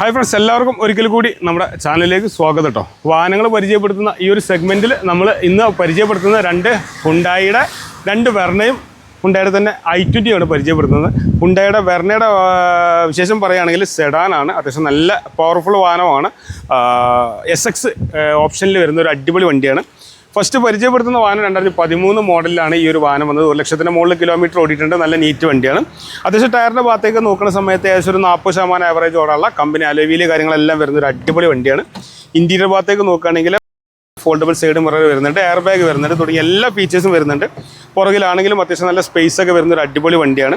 Hi friends എല്ലാവർക്കും ഒരിക്കൽ കൂടി നമ്മുടെ ചാനലിലേക്ക് സ്വാഗതം കേട്ടോ വാഹനങ്ങൾ പരിചയപ്പെടുത്തുന്ന ഈ ഒരു സെഗ്മെന്റിൽ നമ്മൾ ഇന്ന് പരിചയപ്പെടുത്തുന്ന രണ്ട് ഹുണ്ടായിയുടെ രണ്ട് വെർണയും ഹുണ്ടായുടെ തന്നെ ഐ ട്വന്റിയാണ് പരിചയപ്പെടുത്തുന്നത്. ഹുണ്ടായുടെ വെർണയുടെ വിശേഷം പറയുകയാണെങ്കിൽ സെഡാനാണ് അത്യാവശ്യം നല്ല പവർഫുൾ വാഹനമാണ്. എസ് എക്സ് ഓപ്ഷനിൽ വരുന്ന ഒരു അടിപൊളി വണ്ടിയാണ്. ഫസ്റ്റ് പരിചയപ്പെടുത്തുന്ന വാഹനം രണ്ടായിരത്തി പതിമൂന്ന് മോഡലിലാണ് ഈ ഒരു വാഹനം വന്നത്. ഒരു ലക്ഷത്തിന് മുകളിൽ കിലോമീറ്റർ ഓടിയിട്ടുണ്ട്. നല്ല നീറ്റ് വണ്ടിയാണ്. അത്യാവശ്യം ടയറിന്റെ ഭാഗത്തേക്ക് നോക്കുന്ന സമയത്ത് ഏകദേശം ഒരു നാൽപ്പത് ശതമാനം ആവറേജ് ഓടാനുള്ള കമ്പനി അലവിയിൽ കാര്യങ്ങളെല്ലാം വരുന്ന ഒരു അടിപൊളി വണ്ടിയാണ്. ഇന്റീരിയർ ഭാഗത്തേക്ക് നോക്കുകയാണെങ്കിൽ ഫോൾഡബിൾ സൈഡ് മിറർ വരുന്നുണ്ട് എയർ ബാഗ് വരുന്നുണ്ട് തുടങ്ങിയ എല്ലാ ഫീച്ചേഴ്സും വരുന്നുണ്ട്. പുറകിലാണെങ്കിലും അത്യാവശ്യം നല്ല സ്പേസ് ഒക്കെ വരുന്ന ഒരു അടിപൊളി വണ്ടിയാണ്.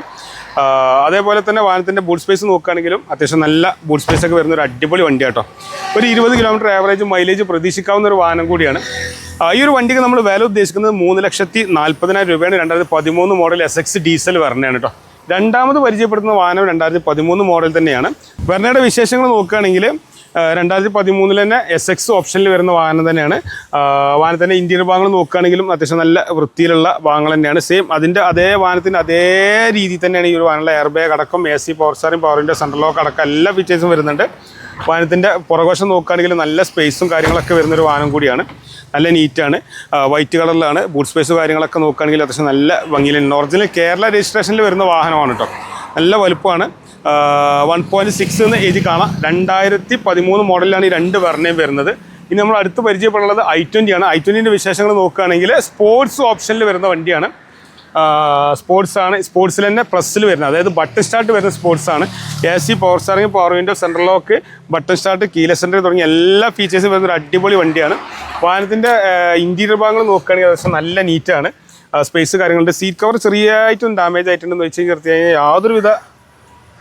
അതേപോലെ തന്നെ വാഹനത്തിന്റെ ബൂട്ട് സ്പേസ് നോക്കുകയാണെങ്കിലും അത്യാവശ്യം നല്ല ബൂട്ട് സ്പേസ് ഒക്കെ വരുന്ന ഒരു അടിപൊളി വണ്ടിയാട്ടോ. ഒരു ഇരുപത് കിലോമീറ്റർ ആവറേജ് മൈലേജ് പ്രതീക്ഷിക്കാവുന്ന ഒരു വാഹനം കൂടിയാണ്. ഈ ഒരു വണ്ടിക്ക് നമ്മൾ വില ഉദ്ദേശിക്കുന്നത് മൂന്ന് ലക്ഷത്തി നാൽപ്പതിനായിരം രൂപയാണ്. രണ്ടായിരത്തി പതിമൂന്ന് മോഡൽ എസ് എക്സ് ഡീസൽ വരണയാണ് കേട്ടോ രണ്ടാമത് പരിചയപ്പെടുത്തുന്ന വാഹനം രണ്ടായിരത്തി പതിമൂന്ന് മോഡൽ തന്നെയാണ്. വെർണയുടെ വിശേഷങ്ങൾ നോക്കുകയാണെങ്കിൽ രണ്ടായിരത്തി പതിമൂന്നിൽ തന്നെ എസ് എക്സ് ഓപ്ഷനിൽ വരുന്ന വാഹനം തന്നെയാണ്. വാഹനത്തിന്റെ ഇന്റീരിയർ ഭാഗങ്ങൾ നോക്കുകയാണെങ്കിലും അത്യാവശ്യം നല്ല വൃത്തിയിലുള്ള ഭാഗങ്ങൾ തന്നെയാണ്. സെയിം അതിന്റെ അതേ വാഹനത്തിന്റെ അതേ രീതിയിൽ തന്നെയാണ് ഈ ഒരു വാഹനമുള്ള എയർ ബാഗ് അടക്കം എ സി പവർ സ്റ്റാറിംഗ് പവറിന്റെ സെൻട്രൽ ലോക്ക് അടക്കം എല്ലാ ഫീച്ചേഴ്സും വരുന്നുണ്ട്. വാഹനത്തിന്റെ പുറകോശം നോക്കുകയാണെങ്കിൽ നല്ല സ്പേസും കാര്യങ്ങളൊക്കെ വരുന്നൊരു വാഹനം കൂടിയാണ്. നല്ല നീറ്റാണ് വൈറ്റ് കളറിലാണ് ബൂട്ട് സ്പേസ് കാര്യങ്ങളൊക്കെ നോക്കുകയാണെങ്കിൽ അത്യാവശ്യം നല്ല ഭംഗിയിലുണ്ട്. ഒറിജിനൽ കേരള രജിസ്ട്രേഷനിൽ വരുന്ന വാഹനമാണ് കേട്ടോ നല്ല വലുപ്പമാണ്. വൺ പോയിന്റ് സിക്സ് എന്ന് എഴുതി കാണാം. രണ്ടായിരത്തി പതിമൂന്ന് മോഡലിലാണ് ഈ രണ്ട് വെർണയും വരുന്നത്. ഇനി നമ്മൾ അടുത്ത് പരിചയപ്പെടുന്നത് ഐ ട്വന്റി ആണ്. ഐ ട്വന്റിന്റെ വിശേഷങ്ങൾ നോക്കുകയാണെങ്കിൽ സ്പോർട്സ് ഓപ്ഷനിൽ വരുന്ന വണ്ടിയാണ്. സ്പോർട്സ് ആണ്. സ്പോർട്സിൽ തന്നെ പ്ലസ്സിൽ വരുന്നത്. അതായത് ബട്ടൺ സ്റ്റാർട്ട് വരുന്ന സ്പോർട്സ് ആണ്. A C power steering power window central lock button start കീല center തുടങ്ങിയ എല്ലാ ഫീച്ചേഴ്സും വരുന്ന ഒരു അടിപൊളി വണ്ടിയാണ്. വാഹനത്തിന്റെ ഇന്റീരിയർ ഭാഗങ്ങൾ നോക്കുകയാണെങ്കിൽ അത്യാവശ്യം നല്ല നീറ്റാണ് സ്പേസ് കാര്യങ്ങളുണ്ട്. സീറ്റ് കവർ ചെറിയായിട്ടും ഡാമേജ് ആയിട്ടുണ്ടെന്ന് വെച്ച് കഴിഞ്ഞാൽ യാതൊരുവിധ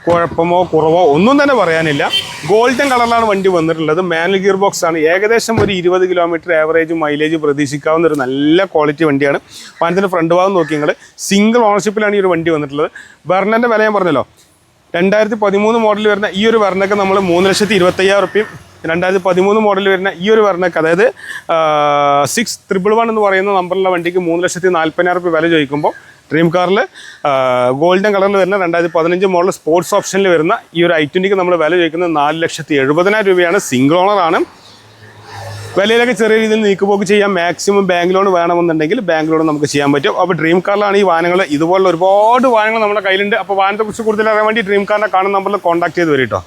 കുഴപ്പമോ കുറവോ ഒന്നും തന്നെ പറയാനില്ല. ഗോൾഡൻ കളറിലാണ് വണ്ടി വന്നിട്ടുള്ളത്. മാനുവൽ ഗിയർ ബോക്സ് ആണ്. ഏകദേശം ഒരു ഇരുപത് കിലോമീറ്റർ ആവറേജ് മൈലേജ് പ്രതീക്ഷിക്കാവുന്ന ഒരു നല്ല ക്വാളിറ്റി വണ്ടിയാണ്. വാഹനത്തിന്റെ ഫ്രണ്ട് ഭാഗം നോക്കി നിങ്ങൾ സിംഗിൾ ഓണർഷിപ്പിലാണ് ഈ ഒരു വണ്ടി വന്നിട്ടുള്ളത്. വെർണന്റെ വില ഞാൻ പറഞ്ഞല്ലോ. രണ്ടായിരത്തി പതിമൂന്ന് മോഡൽ വരുന്ന ഈ ഒരു വെർണൊക്കെ നമ്മൾ മൂന്ന് ലക്ഷത്തി ഇരുപത്തയ്യായിരം റുപ്യയും രണ്ടായിരത്തി പതിമൂന്ന് മോഡൽ വരുന്ന ഈ ഒരു വെർണൊക്കെ അതായത് സിക്സ് ത്രിപിൾ വൺ എന്ന് പറയുന്ന നമ്പറിലുള്ള വണ്ടിക്ക് മൂന്ന് ലക്ഷത്തി നാൽപ്പതിനായിരം റുപ്യ വില ചോദിക്കുമ്പോൾ ഡ്രീം കാറിൽ ഗോൾഡൻ കളറിൽ വരുന്ന രണ്ടായിരത്തി പതിനഞ്ച് മോഡൽ സ്പോർട്സ് ഓപ്ഷനിൽ വരുന്ന ഈ ഒരു ഐ ട്വന്റിക്ക് നമ്മൾ വില ചോദിക്കുന്നത് നാല് ലക്ഷത്തി എഴുപതിനായിരം രൂപയാണ്. സിംഗിൾ ഓണറാണ് വിലയിലൊക്കെ ചെറിയ രീതിയിൽ നീക്കുപോക്ക് ചെയ്യാം. മാക്സിമം ബാങ്ക് ലോൺ വേണമെന്നുണ്ടെങ്കിൽ ബാങ്ക് ലോൺ നമുക്ക് ചെയ്യാൻ പറ്റും. അപ്പോൾ ഡ്രീം കാറിലാണ് ഈ വാഹനങ്ങൾ. ഇതുപോലുള്ള ഒരുപാട് വാഹനങ്ങൾ നമ്മുടെ കയ്യിലുണ്ട്. അപ്പോൾ വാഹനത്തെക്കുറിച്ച് കൂടുതൽ അറിയാൻ വേണ്ടി ഡ്രീം കാറിനെ കാണുന്ന നമ്പറിൽ കോൺടാക്ട് ചെയ്ത് വരും കേട്ടോ